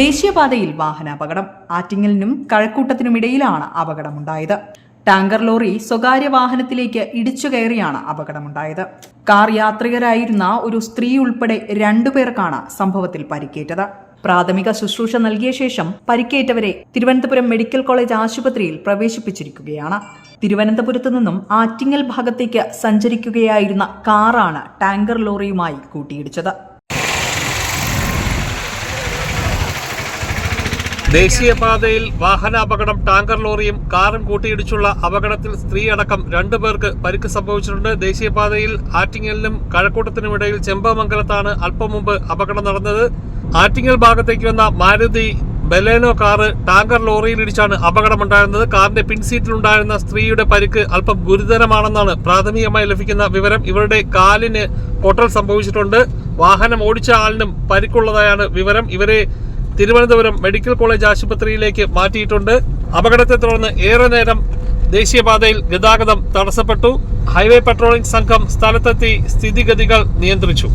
ദേശീയപാതയിൽ വാഹനാപകടം. ആറ്റിങ്ങലിനും കഴക്കൂട്ടത്തിനുമിടയിലാണ് അപകടമുണ്ടായത്. Tanker lorry സ്വകാര്യ വാഹനത്തിലേക്ക് ഇടിച്ചു കയറിയാണ് അപകടമുണ്ടായത്. കാർ യാത്രികരായിരുന്ന ഒരു സ്ത്രീ ഉൾപ്പെടെ രണ്ടുപേർക്കാണ് സംഭവത്തിൽ പരിക്കേറ്റത്. പ്രാഥമിക ശുശ്രൂഷ നൽകിയ ശേഷം പരിക്കേറ്റവരെ തിരുവനന്തപുരം മെഡിക്കൽ കോളേജ് ആശുപത്രിയിൽ പ്രവേശിപ്പിച്ചിരിക്കുകയാണ്. തിരുവനന്തപുരത്തു നിന്നും ആറ്റിങ്ങൽ ഭാഗത്തേക്ക് സഞ്ചരിക്കുകയായിരുന്ന കാറാണ് ടാങ്കർ ലോറിയുമായി കൂട്ടിയിടിച്ചത്. ദേശീയപാതയിൽ വാഹനാപകടം ടാങ്കർ ലോറിയും കാറും കൂട്ടിയിടിച്ചുള്ള അപകടത്തിൽ സ്ത്രീ അടക്കം രണ്ടുപേർക്ക് പരിക്ക് സംഭവിച്ചിട്ടുണ്ട്. ദേശീയപാതയിൽ ആറ്റിങ്ങലിനും കഴക്കൂട്ടത്തിനുമിടയിൽ ചെമ്പമംഗലത്താണ് അല്പം മുമ്പ് അപകടം നടന്നത്. ആറ്റിങ്ങൽ ഭാഗത്തേക്ക് വന്ന മാരുതി ബലേനോ കാറ് ടാങ്കർ ലോറിയിൽ ഇടിച്ചാണ് അപകടമുണ്ടായിരുന്നത്. കാറിന്റെ പിൻസീറ്റിലുണ്ടായിരുന്ന സ്ത്രീയുടെ പരിക്ക് അല്പം ഗുരുതരമാണെന്നാണ് പ്രാഥമികമായി ലഭിക്കുന്ന വിവരം. ഇവരുടെ കാലിന് പൊട്ടൽ സംഭവിച്ചിട്ടുണ്ട്. വാഹനം ഓടിച്ച ആളിനും പരിക്കുള്ളതായാണ് വിവരം. ഇവരെ തിരുവനന്തപുരം മെഡിക്കൽ കോളേജ് ആശുപത്രിയിലേക്ക് മാറ്റിയിട്ടുണ്ട്. അപകടത്തെ തുടർന്ന് ഏറെ നേരം ദേശീയപാതയിൽ ഗതാഗതം തടസ്സപ്പെട്ടു. ഹൈവേ പട്രോളിംഗ് സംഘം സ്ഥലത്തെത്തി സ്ഥിതിഗതികൾ നിയന്ത്രിച്ചു.